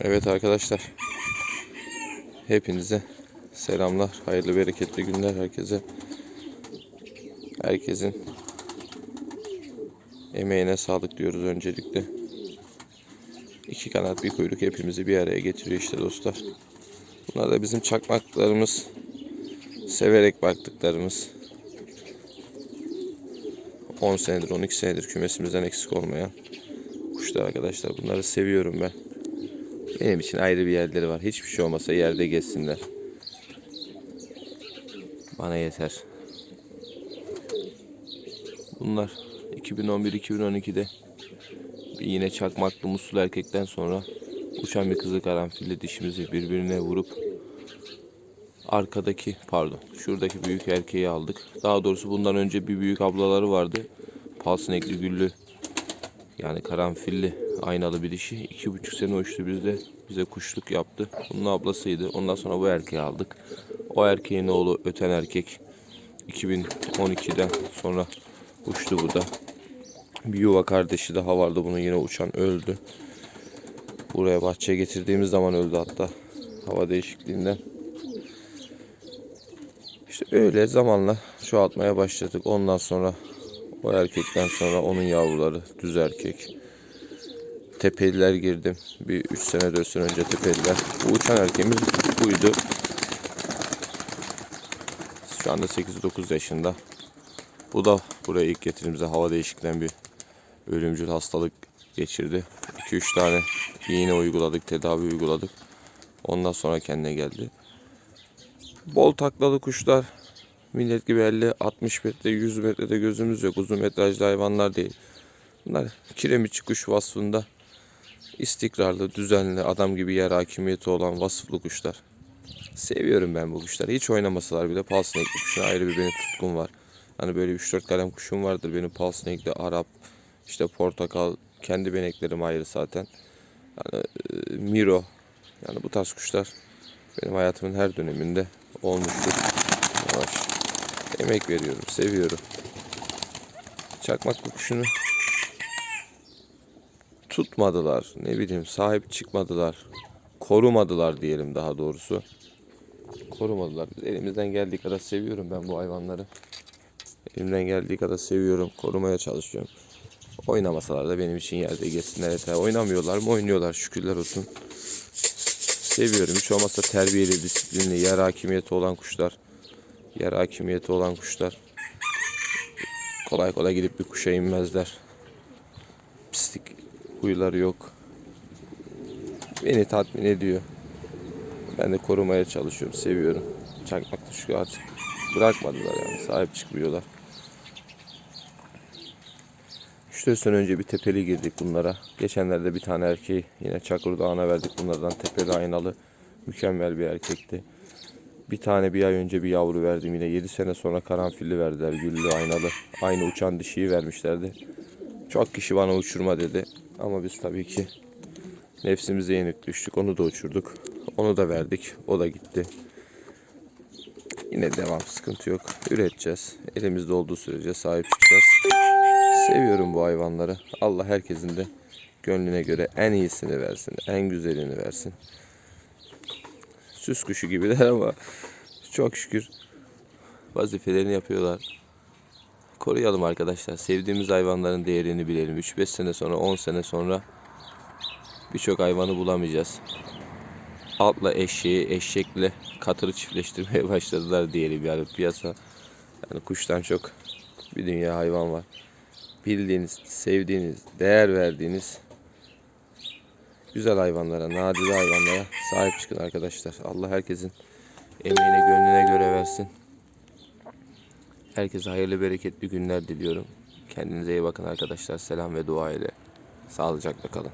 Evet arkadaşlar. Hepinize selamlar. Hayırlı bereketli günler herkese. Herkesin emeğine sağlık diyoruz öncelikle. İki kanat bir kuyruk hepimizi bir araya getiriyor işte dostlar. Bunlar da bizim çakmaklarımız. Severek baktıklarımız. 10 senedir 12 senedir kümesimizden eksik olmayan kuşlar arkadaşlar. Bunları seviyorum ben. Benim için ayrı bir yerleri var. Hiçbir şey olmasa yerde gezsinler. Bana yeter. Bunlar 2011-2012'de bir yine çakmaklı musul erkekten sonra uçan bir kızı karanfille dişimizi birbirine vurup arkadaki pardon şuradaki büyük erkeği aldık. Daha doğrusu bundan önce bir büyük ablaları vardı. Palsinekli güllü yani karanfilli aynalı bir dişi. iki buçuk sene uçtu bizde. Bize kuşluk yaptı. Bunun ablasıydı. Ondan sonra bu erkeği aldık. O erkeğin oğlu öten erkek. 2012'den sonra uçtu bu da. Bir yuva kardeşi daha vardı. Bunun yine uçan öldü. Buraya bahçeye getirdiğimiz zaman öldü hatta. Hava değişikliğinden. İşte öyle zamanla çoğaltmaya başladık. Ondan sonra o erkekten sonra onun yavruları düz erkek. Tepeliler girdim. Bir 3 sene 4 sene önce tepeliler. Bu uçan erkeğimiz buydu. Şu anda 8-9 yaşında. Bu da buraya ilk getirdiğimizde hava değişikliğinden bir ölümcül hastalık geçirdi. 2-3 tane iğne uyguladık, tedavi uyguladık. Ondan sonra kendine geldi. Bol taklalı kuşlar. Millet gibi 50-60 metre, 100 metrede gözümüz yok. Uzun metrajlı hayvanlar değil. Bunlar kiremiçi kuş vasfında istikrarlı, düzenli, adam gibi yer hakimiyeti olan vasıflı kuşlar. Seviyorum ben bu kuşları. Hiç oynamasalar bile pal sinekli kuşuna ayrı bir benim tutkum var. Hani böyle 3-4 kalem kuşum vardır benim pal sinekli, Arap, işte portakal, kendi beneklerim ayrı zaten. Yani e, Miro, yani bu tarz kuşlar benim hayatımın her döneminde olmuştur. Yavaş. Emek veriyorum, seviyorum. Çakmaklı kuşunu tutmadılar. Ne bileyim sahip çıkmadılar. Korumadılar diyelim daha doğrusu. Korumadılar. Biz elimizden geldiği kadar seviyorum ben bu hayvanları. Elimden geldiği kadar seviyorum. Korumaya çalışıyorum. Oynamasalar da benim için yerde geçsinler yeter. Oynamıyorlar mı? Oynuyorlar şükürler olsun. Seviyorum. Hiç olmazsa terbiyeli, disiplinli, yer hakimiyeti olan kuşlar. Yer hakimiyeti olan kuşlar. Kolay kolay gidip bir kuşa inmezler. Pislik huyları yok. Beni tatmin ediyor. Ben de korumaya çalışıyorum, seviyorum. Çakmaklı şu artık bırakmadılar yani, sahip çıkmıyorlar. 3-4 sene önce bir tepeli girdik bunlara. Geçenlerde bir tane erkeği yine Çakır Dağı'na verdik bunlardan. Tepeli aynalı. Mükemmel bir erkekti. Bir tane bir ay önce bir yavru verdim yine. 7 sene sonra karanfilli verdiler. Güllü aynalı. Aynı uçan dişiyi vermişlerdi. Çok kişi bana uçurma dedi. Ama biz tabii ki nefsimize yenik düştük. Onu da uçurduk. Onu da verdik. O da gitti. Yine devam sıkıntı yok. Üreteceğiz. Elimizde olduğu sürece sahip çıkacağız. Seviyorum bu hayvanları. Allah herkesin de gönlüne göre en iyisini versin. En güzelini versin. Süs kuşu gibiler ama çok şükür vazifelerini yapıyorlar. Koruyalım arkadaşlar. Sevdiğimiz hayvanların değerini bilelim. 3-5 sene sonra, 10 sene sonra birçok hayvanı bulamayacağız. Atla eşeği, eşekle katırı çiftleştirmeye başladılar diyelim yani piyasa. Yani kuştan çok bir dünya hayvan var. Bildiğiniz, sevdiğiniz, değer verdiğiniz güzel hayvanlara, nadide hayvanlara sahip çıkın arkadaşlar. Allah herkesin emeğine, gönlüne göre versin. Herkese hayırlı, bereketli günler diliyorum. Kendinize iyi bakın arkadaşlar. Selam ve dua ile. Sağlıcakla kalın.